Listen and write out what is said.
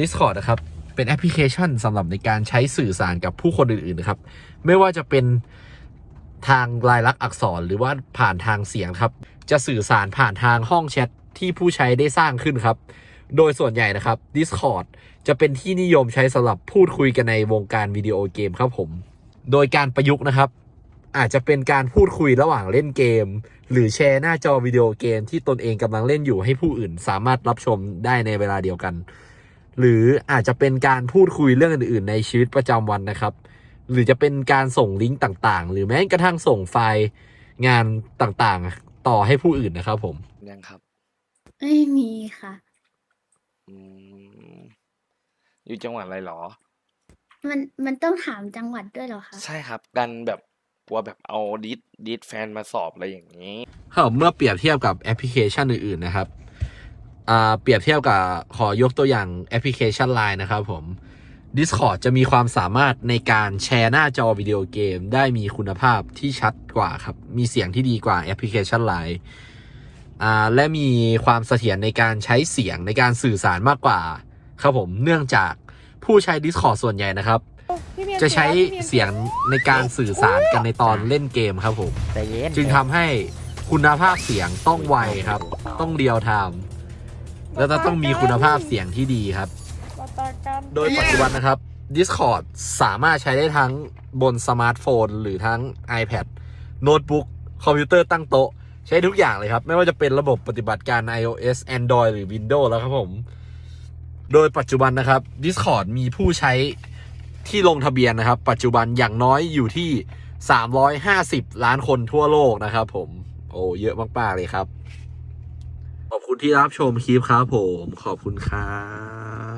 Discord นะครับ เป็นแอปพลิเคชันสำหรับในการใช้สื่อสารกับผู้คนอื่นๆนะครับ ไม่ว่าจะเป็นทางลายลักษณ์อักษรหรือว่าผ่านทางเสียงครับ จะสื่อสารผ่านทางห้องแชทที่ผู้ใช้ได้สร้างขึ้นครับ โดยส่วนใหญ่นะครับ Discord จะเป็นที่นิยมใช้สำหรับพูดคุยกันในวงการวิดีโอเกมครับผม โดยการประยุกต์นะครับ อาจจะเป็นการพูดคุยระหว่างเล่นเกม หรือแชร์หน้าจอวิดีโอเกมที่ตนเองกำลังเล่นอยู่ให้ผู้อื่นสามารถรับชมได้ในเวลาเดียวกัน หรืออาจจะเป็นการพูดคุยเรื่องอื่นๆ ในชีวิตประจำวันนะครับ หรือจะเป็นการส่งลิงก์ต่างๆ หรือแม้กระทั่งส่งไฟล์งานต่างๆ ต่อให้ผู้อื่นนะครับผมยังครับไม่มีค่ะอืมอยู่จังหวัดอะไรหรอ มันมันต้องถามจังหวัดด้วยเหรอคะใช่ครับกันแบบกลัวแบบเอาดิสดิสแฟนมาสอบอะไรอย่างนี้ครับเมื่อเปรียบเทียบกับแอปพลิเคชันอื่นๆนะครับอ่า เปรียบเทียบกับขอยกตัวอย่างแอปพลิเคชัน Line นะครับผม Discord จะมีความสามารถในการแชร์หน้าจอวิดีโอเกม ได้มีคุณภาพที่ชัดกว่าครับ มีเสียงที่ดีกว่าแอปพลิเคชัน Line อ่าและมีความเสถียรในการใช้เสียงในการสื่อสารมากกว่า ครับผมเนื่องจากผู้ใช้ Discord ส่วนใหญ่นะครับ จะใช้เสียงในการสื่อสารกันในตอนเล่นเกมครับผมใจเย็นจึงทำให้คุณภาพเสียงต้องไวครับ ต้องเรียลไทม์ แล้วจะต้องมีคุณภาพเสียงที่ดีครับ โดยปัจจุบันนะครับ Discord สามารถใช้ได้ทั้งบนสมาร์ทโฟน หรือทั้ง iPad โน้ตบุ๊กคอมพิวเตอร์ตั้งโต๊ะ ใช้ทุกอย่างเลยครับ ไม่ว่าจะเป็นระบบปฏิบัติการ iOS Android หรือ Windows แล้วครับผม โดยปัจจุบันนะครับ Discord มีผู้ใช้ที่ลงทะเบียนนะครับ ปัจจุบันอย่างน้อยอยู่ที่ 350 ล้านคนทั่วโลกนะครับผม โอ้เยอะมาก ๆ เลยครับ ขอบคุณที่รับชมคลิปครับผม ขอบคุณครับ